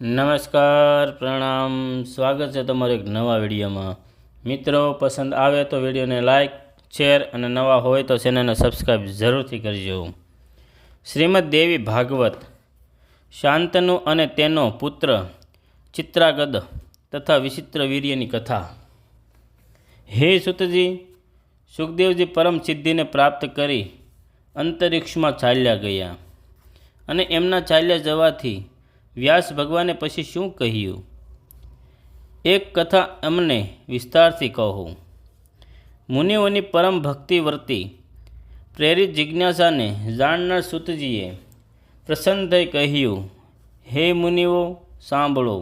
નમસ્કાર, પ્રણામ. સ્વાગત છે તમારું એક નવા વિડીયોમાં. મિત્રો, પસંદ આવે તો વિડીયોને લાઇક શેર અને નવા હોય તો ચેનલને સબસ્ક્રાઈબ જરૂરથી કરજો. શ્રીમદ દેવી ભાગવત, શાંતનુ અને તેનો પુત્ર ચિત્રાગદ તથા વિચિત્ર વીર્યની કથા. હે સુતજી, સુખદેવજી પરમ સિદ્ધિને પ્રાપ્ત કરી અંતરિક્ષમાં ચાલ્યા ગયા અને એમના ચાલ્યા જવાથી વ્યાસ ભગવાને પછી શું કહ્યું? એક કથા અમને વિસ્તારથી કહો. મુનિઓની પરમ ભક્તિ વર્તી, પ્રેરિત જિજ્ઞાસાને જાણનાર સુતજીએ પ્રસન્ન થઈ કહ્યું, હે મુનિઓ, સાંભળો.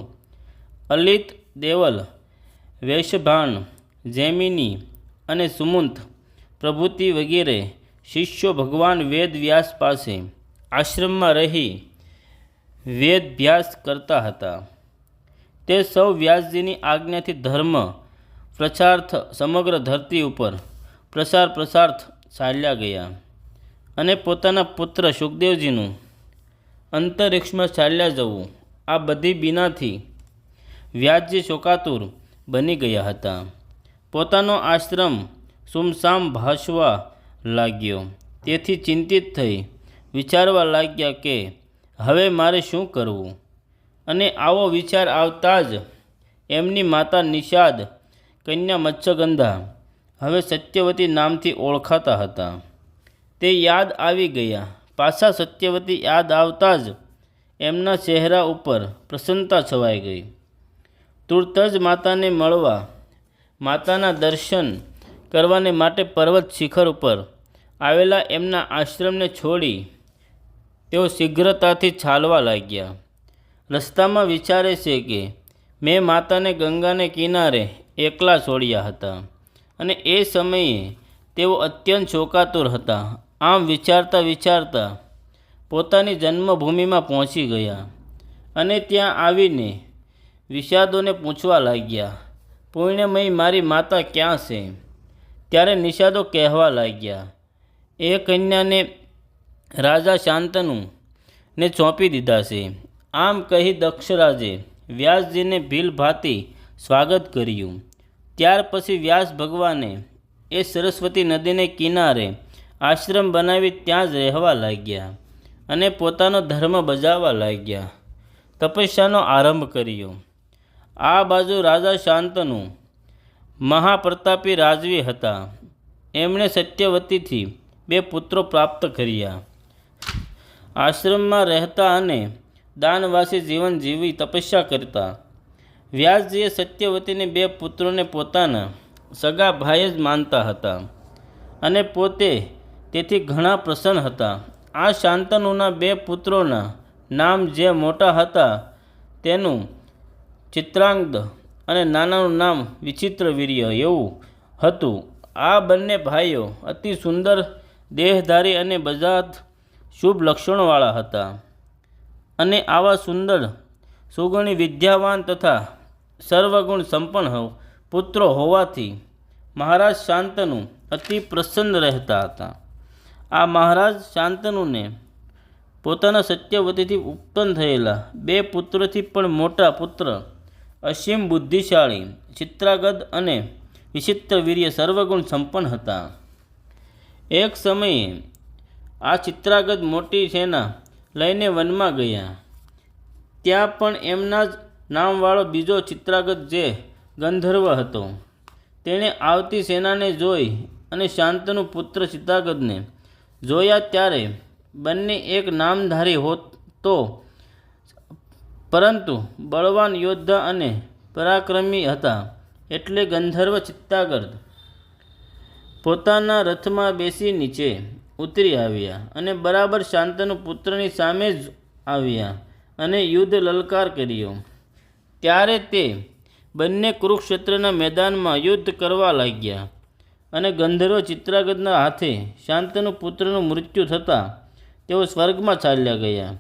અલિત, દેવલ, વેશભાન, જૈમિની અને સુમંત, પ્રભૃતિ વગેરે શિષ્યો ભગવાન વેદ વ્યાસ પાસે આશ્રમમાં રહી વેદભ્યાસ કરતા હતા. તે સૌ વ્યાસજીની આજ્ઞાથી ધર્મ પ્રચાર્થ સમગ્ર ધરતી ઉપર પ્રસાર પ્રસાર્થ ચાલ્યા ગયા અને પોતાના પુત્ર સુખદેવજીનું અંતરિક્ષમાં ચાલ્યા જવું આ બધી બીનાથી વ્યાસજી શોકાતુર બની ગયા હતા. પોતાનો આશ્રમ સુમસામ ભાસવા લાગ્યો. તેથી ચિંતિત થઈ વિચારવા લાગ્યા કે હવે મારે શું કરવું? અને આવો વિચાર આવતા જ એમની માતા નિષાદ, કન્યા મત્સ્યગંધા, હવે સત્યવતી નામથી ઓળખાતા હતા. તે યાદ આવી ગયા. પાછા સત્યવતી યાદ આવતા જ એમના ચહેરા ઉપર પ્રસન્નતા છવાઈ ગઈ. તુરત જ માતાને મળવા, માતાના દર્શન કરવાને માટે પર્વત શિખર ઉપર આવેલા એમના આશ્રમને છોડી તેઓ શીઘ્રતાથી છાલવા લાગ્યા. રસ્તામાં વિચારે છે કે, મેં માતાને ગંગાને કિનારે એકલા છોડ્યા હતા અને એ સમયે તેઓ અત્યંત શોકાતુર હતા. આમ વિચારતા વિચારતા પોતાની જન્મભૂમિમાં પહોંચી ગયા અને ત્યાં આવીને વિષાદોને પૂછવા લાગ્યા પુણ્યમય મારી માતા ક્યાં છે? ત્યારે નિષાદો કહેવા લાગ્યા, એ કન્યાને રાજા શાંતનુ ને સોંપી દીધા છે. આમ કહી દક્ષરાજે વ્યાસજીને ભીલ ભાતી સ્વાગત કર્યું. ત્યાર પછી વ્યાસ ભગવાને એ સરસ્વતી નદીને કિનારે આશ્રમ બનાવી ત્યાં જ રહેવા લાગ્યા અને પોતાનો ધર્મ બજાવવા લાગ્યા. તપસ્યાનો આરંભ કર્યો. આ બાજુ રાજા શાંતનુ મહાપ્રતાપી રાજવી હતા. એમણે સત્યવતીથી બે પુત્રો પ્રાપ્ત કર્યા. આશ્રમમાં રહેતા અને દાનવાસી જીવન જીવી તપસ્યા કરતા. વ્યાસજીએ સત્યવતીને બે પુત્રોને પોતાના સગા ભાઈ જ માનતા હતા અને પોતે તેથી ઘણા પ્રસન્ન હતા. આ શાંતનુના બે પુત્રોના નામ જે મોટા હતા તેનું ચિત્રાંગદ અને નાનાનું નામ વિચિત્ર વીર્ય એવું હતું. આ બંને ભાઈઓ અતિ સુંદર દેહધારી અને બધા શુભ લક્ષણોવાળા હતા. અને આવા સુંદર, સુગુણી વિદ્યાવાન તથા સર્વગુણ સંપન્ન પુત્રો હોવાથી મહારાજ શાંતનુ અતિ પ્રસન્ન રહેતા હતા. આ મહારાજ શાંતનુને પોતાના સત્યવતીથી ઉત્પન્ન થયેલા બે પુત્રોથી પણ મોટા પુત્ર, અસીમ બુદ્ધિશાળી, ચિત્રાગદ અને વિચિત્ર વીર્ય સર્વગુણ સંપન્ન હતા. એક સમયે આ ચિત્રાગત મોટી સેના લઈને વનમાં ગયા. ત્યાં પણ એમના જ નામવાળો બીજો ચિત્રાગત જે ગંધર્વ હતો. તેણે આવતી સેનાને જોઈ અને શાંતનુ પુત્ર ચિત્રાગતને જોયા ત્યારે બંને એક નામધારી હોત તો પરંતુ બળવાન યોદ્ધા અને પરાક્રમી હતા એટલે ગંધર્વ ચિત્તાગર્દ પોતાના રથમાં બેસી નીચે ઉતરી આવ્યા અને બરાબર શાંતનુ પુત્રની સામે જ આવ્યા અને યુદ્ધ લલકાર કર્યો. ત્યારે તે બંને કુરુક્ષેત્રના મેદાનમાં યુદ્ધ કરવા લાગ્યા અને ગંધર્વ ચિત્રાગતના હાથે શાંતનુ પુત્રનું મૃત્યુ થતાં તેઓ સ્વર્ગમાં ચાલ્યા ગયા.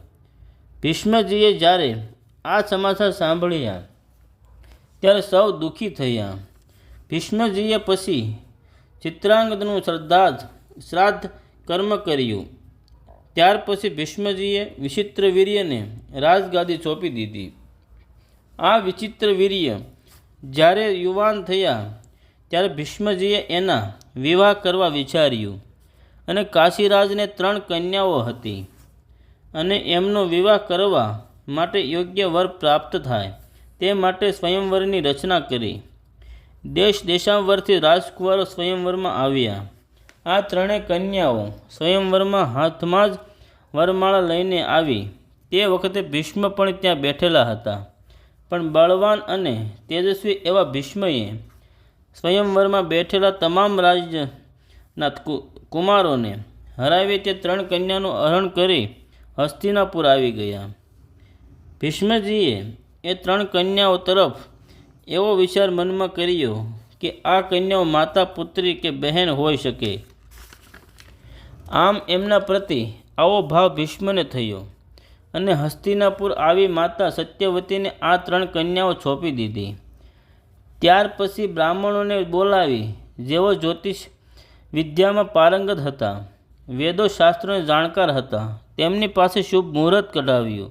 ભીષ્મજીએ જ્યારે આ સમાચાર સાંભળ્યા ત્યારે સૌ દુઃખી થયા. ભીષ્મજીએ પછી ચિત્રાંગદનું શ્રદ્ધા શ્રાદ્ધ કર્મ કર્યું. ત્યાર પછી ભીષ્મજીએ વિચિત્ર વીર્યને રાજગાદી સોંપી દીધી. આ વિચિત્ર વીર્ય જ્યારે યુવાન થયા, ત્યારે ભીષ્મજીએ એના વિવાહ કરવા વિચાર્યું અને કાશીરાજને ત્રણ કન્યાઓ હતી અને એમનો વિવાહ કરવા માટે યોગ્ય વર પ્રાપ્ત થાય તે માટે સ્વયંવરની રચના કરી. દેશ દેશાંવરથી રાજકુંવરો સ્વયંવરમાં આવ્યા. આ ત્રણેય કન્યાઓ સ્વયંવરમાં હાથમાં જ વરમાળા લઈને આવી. તે વખતે ભીષ્મ પણ ત્યાં બેઠેલા હતા. પણ બળવાન અને તેજસ્વી એવા ભીષ્મએ સ્વયંવરમાં બેઠેલા તમામ રાજના કુમારોને હરાવી તે ત્રણ કન્યાનું હરણ કરી હસ્તિનાપુર આવી ગયા. ભીષ્મજીએ એ ત્રણ કન્યાઓ તરફ એવો વિચાર મનમાં કર્યો કે આ કન્યાઓ માતા પુત્રી કે બહેન હોઈ શકે. આમ એમના પ્રતિ આવો ભાવ ભીષ્મને થયો અને હસ્તિનાપુર આવી માતા સત્યવતીને આ ત્રણ કન્યાઓ છોપી દીધી. ત્યાર પછી બ્રાહ્મણોને બોલાવી જેઓ જ્યોતિષ વિદ્યામાં પારંગત હતા વેદો શાસ્ત્રોને જાણકાર હતા, તેમની પાસે શુભ મુહૂર્ત કઢાવ્યું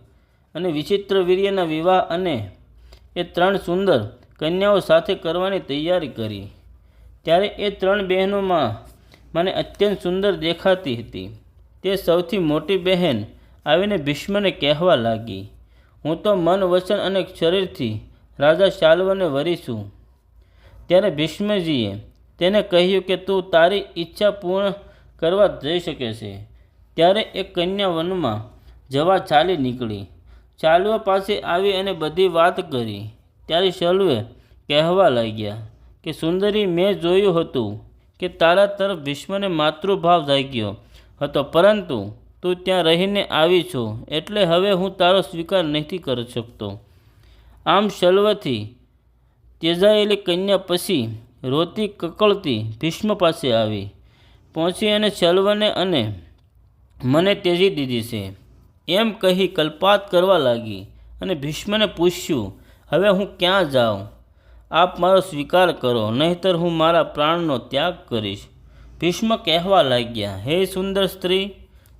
અને વિચિત્ર વીર્યના વિવાહ અને એ ત્રણ સુંદર કન્યાઓ સાથે કરવાની તૈયારી કરી. ત્યારે એ ત્રણ બહેનોમાં મને અત્યંત સુંદર દેખાતી હતી. તે સૌથી મોટી બહેન આવીને ભીષ્મને કહેવા લાગી, હું તો મન, વચન અને શરીરથી રાજા શાલ્વને વરી છું ત્યારે ભીષ્મજીએ તેને કહ્યું કે, તું તારી ઈચ્છા પૂર્ણ કરવા જઈ શકે છે. ત્યારે એ કન્યા વનમાં જવા ચાલી નીકળી. ચાલવા પાસે આવી અને બધી વાત કરી. ત્યારે શલ્વે કહેવા લાગ્યા કે, સુંદરી, મેં જોયું હતું કે તારા તરફ ભીષ્મને માતૃભાવ જાગ્યો હતો. પરંતુ તું ત્યાં રહીને આવી છો એટલે હવે હું તારો સ્વીકાર નથી કરી શકતો. આમ શલ્વથી તેજાયેલી કન્યા પછી રોતી કકળતી ભીષ્મ પાસે આવી. પહોંચી અને શલ્વને અને મને તેજી દીધી છે. એમ કહી કલ્પાત કરવા લાગી અને ભીષ્મને પૂછ્યું, હવે હું ક્યાં જાઉં? આપ મારો સ્વીકાર કરો, નહીંતર હું મારા પ્રાણનો ત્યાગ કરીશ. ભીષ્મ કહેવા લાગ્યા, હે સુંદર સ્ત્રી,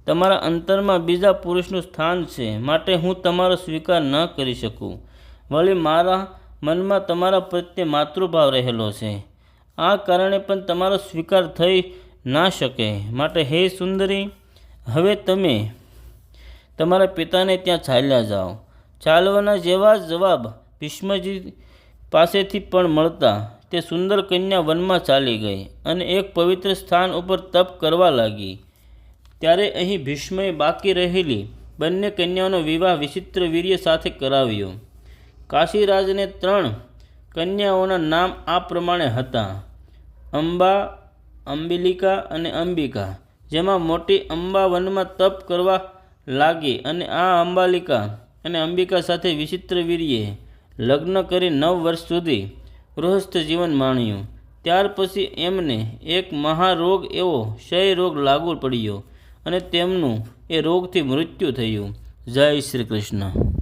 તમારા અંતરમાં બીજા પુરુષનું સ્થાન છે, માટે હું તમારો સ્વીકાર ન કરી શકું. વળી મારા મનમાં તમારા પ્રત્યે માતૃભાવ રહેલો છે. આ કારણે પણ તમારો સ્વીકાર થઈ ના શકે. માટે હે સુંદરી, હવે તમે તમારા પિતાને ત્યાં ચાલ્યા જાઓ. ચાલવાના જેવા જવાબ ભીષ્મજી પાસેથી પણ મળતા તે સુંદર કન્યા વનમાં ચાલી ગઈ અને એક પવિત્ર સ્થાન ઉપર તપ કરવા લાગી. ત્યારે અહીં ભીષ્મએ બાકી રહેલી બંને કન્યાઓનો વિવાહ વિચિત્ર વીર્ય સાથે કરાવ્યો. કાશીરાજને ત્રણ કન્યાઓના નામ આ પ્રમાણે હતા. અંબા, અંબિલિકા અને અંબિકા, જેમાં મોટી અંબા વનમાં તપ કરવા લાગી અને આ અંબાલિકા અને અંબિકા સાથે વિચિત્ર વીર્યે લગ્ન કરી નવ વર્ષ સુધી ગૃહસ્થ જીવન માણ્યું. ત્યાર પછી એમને એક મહારોગ એવો ક્ષય રોગ લાગુ પડ્યો અને તેમનું એ રોગથી મૃત્યુ થયું. જય શ્રી કૃષ્ણ.